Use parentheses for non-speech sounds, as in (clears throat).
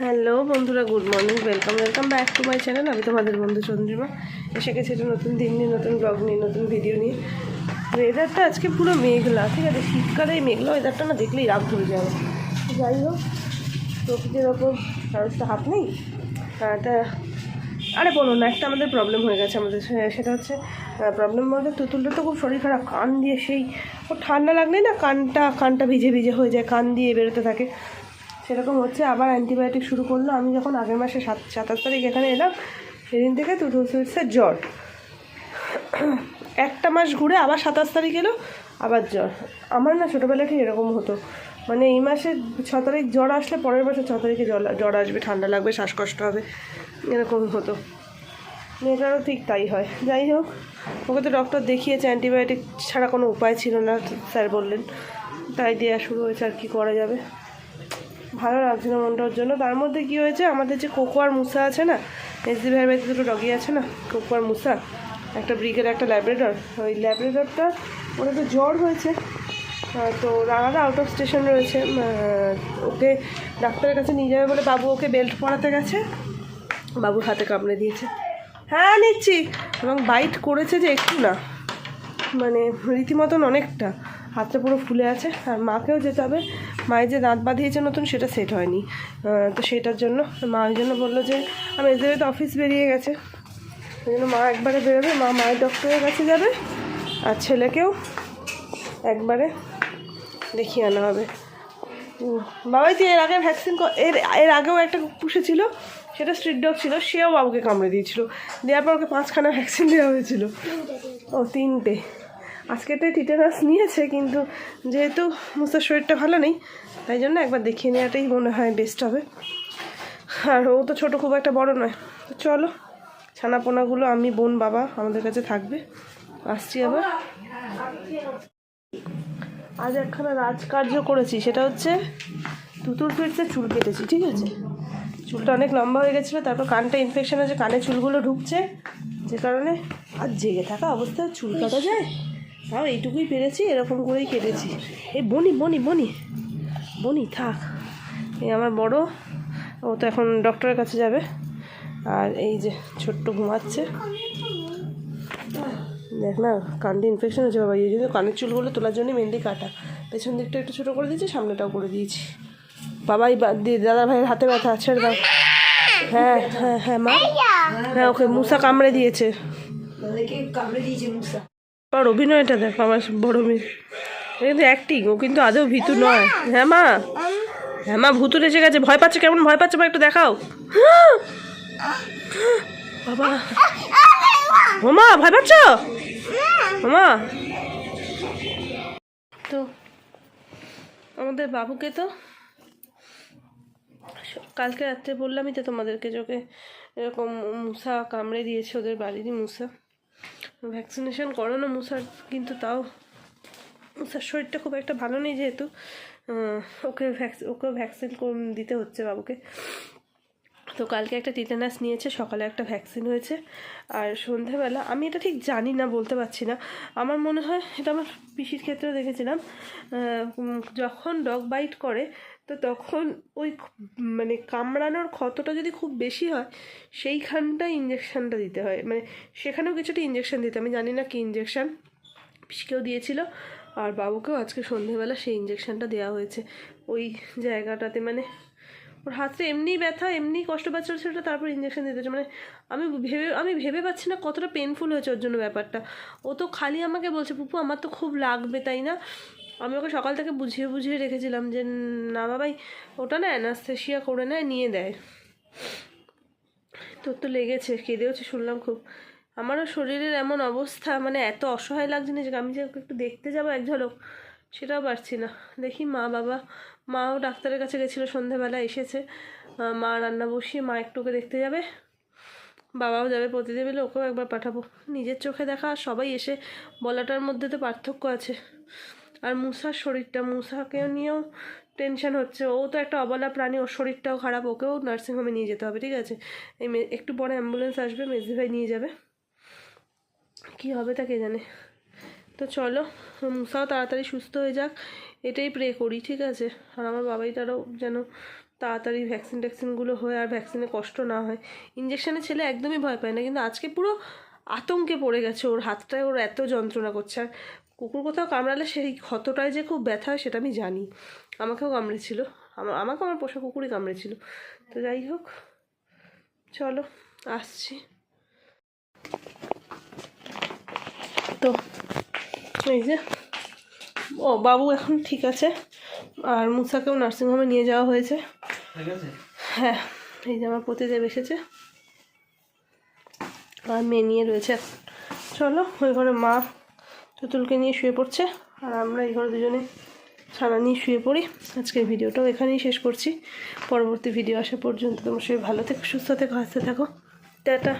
Hello বন্ধুরা, good morning welcome welcome back to my channel আমি তোমাদের বন্ধু চন্দ্রিমা। এসে গেছে একটা নতুন দিন নিয়ে, নতুন ব্লগ নিয়ে, নতুন ভিডিও নিয়ে। ওয়েদারটা আজকে পুরো মেঘলা, ঠিক আছে? শীতকালে এই মেঘলা ওয়েদারটা না দেখলেই রাগ ধরে যাবে যাই হোক, প্রকৃতির ওপর কারোর তো হাত নেই। তা আরে বলো না, একটা আমাদের প্রবলেম হয়ে গেছে আমাদের সেটা হচ্ছে প্রবলেম বলতে তুতুলটা তো খুব শরীর খারাপ, কান দিয়ে সেই, ও ঠান্ডা লাগলেই না কানটা কানটা ভিজে ভিজে হয়ে যায়, কান দিয়ে বেরোতে থাকে। সেরকম হচ্ছে, আবার অ্যান্টিবায়োটিক শুরু করল। আমি যখন আগের মাসে সাত, সাতাশ তারিখ এখানে এলাম, সেদিন থেকে তুতুল সুইটসের জ্বর। (clears throat) একটা মাস ঘুরে আবার সাতাশ তারিখ এলো, আবার জ্বর। আমার না ছোটোবেলা ঠিক এরকম হতো। মানে এই মাসে ছ তারিখ জ্বর আসলে পরের মাসে ছ তারিখে জ্বর জ্বর আসবে, ঠান্ডা লাগবে, শ্বাসকষ্ট হবে, এরকম হতো। মেয়েটারও ঠিক তাই হয়। যাই হোক, ওকে তো ডক্টর দেখিয়েছে অ্যান্টিবায়োটিক ছাড়া কোনো উপায় ছিল না, স্যার বললেন। তাই দেওয়া শুরু হয়েছে, আর কী করা যাবে? ভালো লাগছে না মনটার জন্য। তার মধ্যে কি হয়েছে, আমাদের যে কোকো আর মুসা আছে না, এসডি ভাইয়ের বাড়িতে দুটো ডগি আছে না, কোকো আর মুসা, একটা ব্রিগেড একটা ল্যাবরেটর ওই ল্যাবরেটরটা ওর একটু জ্বর হয়েছে। তো রানাদা আউট অফ স্টেশন রয়েছে। ওকে ডাক্তারের কাছে নিয়ে যাবে বলে বাবু ওকে বেল্ট পরাতে গেছে। বাবুর হাতে কামড়ে দিয়েছে। হ্যাঁ নিচ্ছি। এবং বাইট করেছে যে একটু না। মানে রীতিমতন অনেকটা। হাতটা পুরো ফুলে আছে। আর মাকেও যেতে হবে। মায়ের যে দাঁত বাঁধিয়েছে নতুন, সেটা সেট হয়নি। তো সেটার জন্য মা ওই জন্য বলল যে, আমি এদের তো অফিস বেরিয়ে গেছে। ওই জন্য মা একবারে বেরোবে। মা মায়ের ডক্টরের কাছে যাবে। আর ছেলেকেও একবারে দেখিয়ে আনা হবে। বাবাই, তুই এর আগে ভ্যাকসিন এর এর আগেও একটা পুষেছিল সেটা স্ট্রিট ডগ ছিল। সেও বাবুকে কামড়ে দিয়েছিল। দেওয়ার পর ওকে পাঁচখানা ভ্যাকসিন দেওয়া হয়েছিল। ও, তিনটে। আজকেটাই টিটেনাস নিয়েছে, কিন্তু যেহেতু মুসার শরীরটা ভালো নেই, তাই জন্য একবার দেখিয়ে নেওয়াটাই মনে হয় বেস্ট হবে। আর ও তো ছোটো, খুব একটা বড় নয়। তো চলো, ছানাপোনাগুলো আমি, বোন, বাবা আমাদের কাছে থাকবে। আসছি আবার। আজ একখানা রাজকার্য করেছি, সেটা হচ্ছে তুতুর ফিরতে চুল কেটেছি, ঠিক আছে? চুলটা অনেক লম্বা হয়ে গেছিল, তারপর কানটা ইনফেকশন হয়েছে, কানে চুলগুলো ঢুকছে, যে কারণে আর জেগে থাকা অবস্থায় চুল কাটা যায়। তাও এইটুকুই পেরেছি, এরকম করেই কেটেছি। এই বনি বনি বনি বনি, থাক। এই আমার বড়, ও তো এখন ডক্টরের কাছে যাবে। আর এই যে ছোট্ট ঘুমাচ্ছে। দেখ না, কানটা ইনফেকশন হয়েছে বাবা, এই জন্য কানের চুলগুলো তোলার জন্য মেহেন্দি কাটা। পেছন দিকটা একটু ছোটো করে দিয়েছি, সামনেটাও করে দিয়েছি। বাবাই দাদা ভাইয়ের হাতে ব্যথা, ছেড়ে দাও। হ্যাঁ হ্যাঁ হ্যাঁ মা। হ্যাঁ ওকে, মুসা কামড়ে দিয়েছে। কামড়ে দিয়েছে মুসা। আর অভিনয়টা দেখো, আমার বড় মেয়ে। কিন্তু অ্যাক্টিং ও কিন্তু আদৌ ভীতু নয়। হ্যাঁ মা। হ্যাঁ মা ভূতুর এসে গেছে। ভয় পাচ্ছে, কেমন ভয় পাচ্ছে মা একটু দেখাও। বাবা। ওমা ভয় পাচ্ছ? ওমা তো, আমাদের বাবুকে তো কালকে রাত্রে বললামই তো তোমাদেরকে, যে ওকে এরকম মূষা কামড়ে দিয়েছে, ওদের বাড়িরই মুসা। ভ্যাকসিনেশন করানো মুসার, কিন্তু তাও মুসার শরীরটা খুব একটা ভালো নেই যেহেতু ওকে ভ্যাকসিন ওকে ভ্যাকসিন দিতে হচ্ছে বাবুকে। তো কালকে একটা টিটেনাস নিয়েছে, সকালে একটা ভ্যাকসিন হয়েছে। আর সন্ধেবেলা, আমি এটা ঠিক জানি না, বলতে পারছি না। আমার মনে হয়, এটা আমার পিসির ক্ষেত্রেও দেখেছিলাম যখন ডগ বাইট করে, তো তখন ওই মানে কামড়ানোর ক্ষতটা যদি খুব বেশি হয় সেইখানটায় ইঞ্জেকশানটা দিতে হয়। মানে সেখানেও কিছুটা ইঞ্জেকশান দিতে আমি জানি না কি ইঞ্জেকশান পিসিকেও দিয়েছিল, আর বাবুকেও আজকে সন্ধেবেলা সেই ইঞ্জেকশানটা দেওয়া হয়েছে। ওই জায়গাটাতে মানে ওর হাতটা এমনি ব্যথা, এমনি কষ্ট পাচ্ছিল সেটা তারপর ইঞ্জেকশন দিতে মানে আমি ভেবে আমি ভেবে পাচ্ছি না কতটা পেনফুল হয়েছে ওর জন্য ব্যাপারটা। ও তো খালি আমাকে বলছে পুপু আমার তো খুব লাগবে, তাই না? আমি ওকে সকাল থেকে বুঝিয়ে বুঝিয়ে রেখেছিলাম যে, না বাবাই, ওটা না অ্যানাস্থেশিয়া করে নেয়, নিয়ে দেয়। তোর তো লেগেছে কেঁদেওছে শুনলাম খুব। আমারও শরীরের এমন অবস্থা মানে এত অসহায় লাগছে না যে আমি যে একটু দেখতে যাব এক ঝলক সেটাও পারছি না। দেখি মা, বাবা, মাও ডাক্তারের কাছে গেছিল, সন্ধেবেলা এসেছে। মা রান্না বসিয়ে মা একটু ওকে দেখতে যাবে। বাবাও যাবে প্রতিদিন বেলে ওকেও একবার পাঠাবো। নিজের চোখে দেখা আর সবাই এসে বলাটার মধ্যে তো পার্থক্য আছে। আর মুসার শরীরটা মুসাকেও নিয়েও টেনশন হচ্ছে। ও তো একটা অবলা প্রাণী, ওর শরীরটাও খারাপ, ওকেও নার্সিংহোমে নিয়ে যেতে হবে, ঠিক আছে? এই একটু পরে অ্যাম্বুলেন্স আসবে, মেজদি ভাই নিয়ে যাবে। কী হবে তা কে জানে? তো চলো মুসাও তাড়াতাড়ি সুস্থ হয়ে যাক, এটাই প্রে করি, ঠিক আছে? আর আমার বাবাই তারও যেন তাড়াতাড়ি ভ্যাকসিন ট্যাকসিনগুলো হয়ে আর ভ্যাকসিনে কষ্ট না হয়। ইঞ্জেকশনে ছেলে একদমই ভয় পায় না, কিন্তু আজকে পুরো আতঙ্কে পড়ে গেছে ওর, হাতটায় ওর এত যন্ত্রণা করছে। আর কুকুর কোথাও কামড়ালে সেই ক্ষতটায় যে খুব ব্যথা হয় সেটা আমি জানি। আমাকেও কামড়েছিল আমার আমাকে আমার পোষা কুকুরই কামড়েছিল। তো যাই হোক, চলো, আসছি। তো এই যে। ও বাবু এখন ঠিক আছে। আর মুসাকেও নার্সিংহোমে নিয়ে যাওয়া হয়েছে। হ্যাঁ এই যে আমার প্রতিদেব এসেছে। আর মেয়ে নিয়ে রয়েছে। চলো ওই ঘরে মা চতুলকে নিয়ে শুয়ে পড়ছে। আর আমরা এই ঘরে দুজনে ছানা নিয়ে শুয়ে পড়ি। আজকের ভিডিওটাও এখানেই শেষ করছি। পরবর্তী ভিডিও আসা পর্যন্ত তোমার সবাই ভালো থেকো সুস্থ থেকো হাসতে থাকো। টাটা।